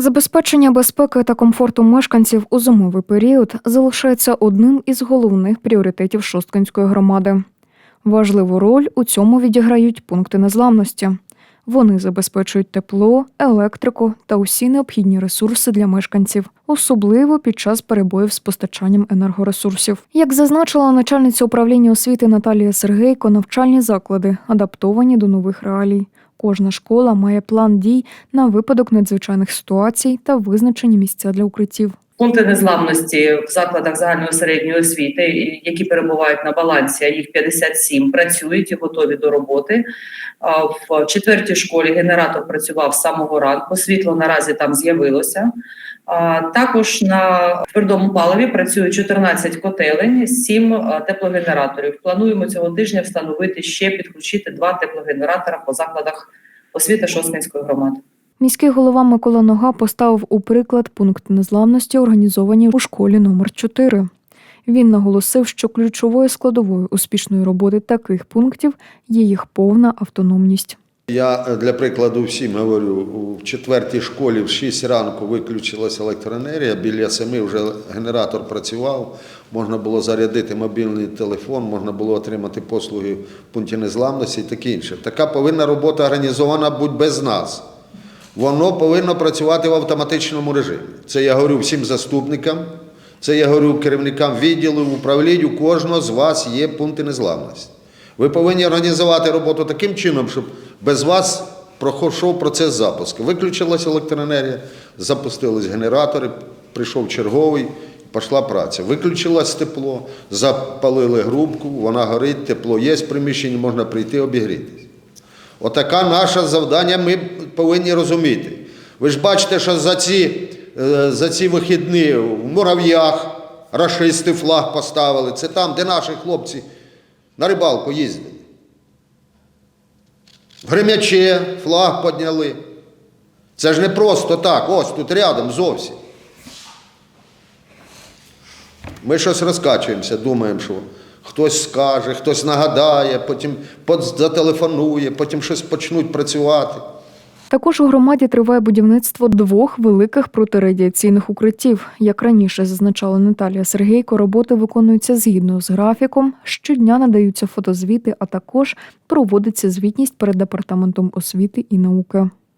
Забезпечення безпеки та комфорту мешканців у зимовий період залишається одним із головних пріоритетів Шосткинської громади. Важливу роль у цьому відіграють пункти незламності. Вони забезпечують тепло, електрику та усі необхідні ресурси для мешканців, особливо під час перебоїв з постачанням енергоресурсів. Як зазначила начальниця управління освіти Наталія Сергейко, навчальні заклади адаптовані до нових реалій. Кожна школа має план дій на випадок надзвичайних ситуацій та визначені місця для укриттів. Пункти незламності в закладах загальної середньої освіти, які перебувають на балансі, їх 57, працюють і готові до роботи. В четвертій школі генератор працював з самого ранку. Світло наразі там з'явилося. Також на твердому паливі працює 14 котелень, 7 теплогенераторів. Плануємо цього тижня встановити ще підключити два теплогенератора по закладах освіти Шосткинської громади. Міський голова Микола Нога поставив у приклад пункт незламності, організовані у школі номер 4 Він наголосив, що ключовою складовою успішної роботи таких пунктів є їх повна автономність. Я е, для прикладу всім говорю, у четвертій школі в 6 ранку виключилася електроенергія, біля 7 вже генератор працював, можна було зарядити мобільний телефон, можна було отримати послуги в пункті незламності і таке інше. Така повинна робота організована бути без нас. Воно повинно працювати в автоматичному режимі. Це я говорю всім заступникам, це я говорю керівникам відділу, управлінь, у кожного з вас є пункти незламності. Ви повинні організувати роботу таким чином, щоб без вас пройшов процес запуску. Виключилася електроенергія, запустились генератори, прийшов черговий, пішла праця. Виключилось тепло, запалили грубку, вона горить, тепло є в приміщенні, можна прийти обігрітись. Отака наше завдання ми повинні розуміти. Ви ж бачите, що за ці, е, за ці вихідні в мурав'ях рашисти флаг поставили. Це там, де наші хлопці на рибалку їздили. В Гремяче флаг підняли. Це ж не просто так, ось тут рядом зовсім. Ми щось розкачуємося, думаємо, що хтось скаже, хтось нагадає, потім зателефонує, потім щось почнуть працювати. Також у громаді триває будівництво двох великих протирадіаційних укриттів. Як раніше зазначала Наталія Сергейко, роботи виконуються згідно з графіком. Щодня надаються фотозвіти, а також проводиться звітність перед департаментом освіти і науки.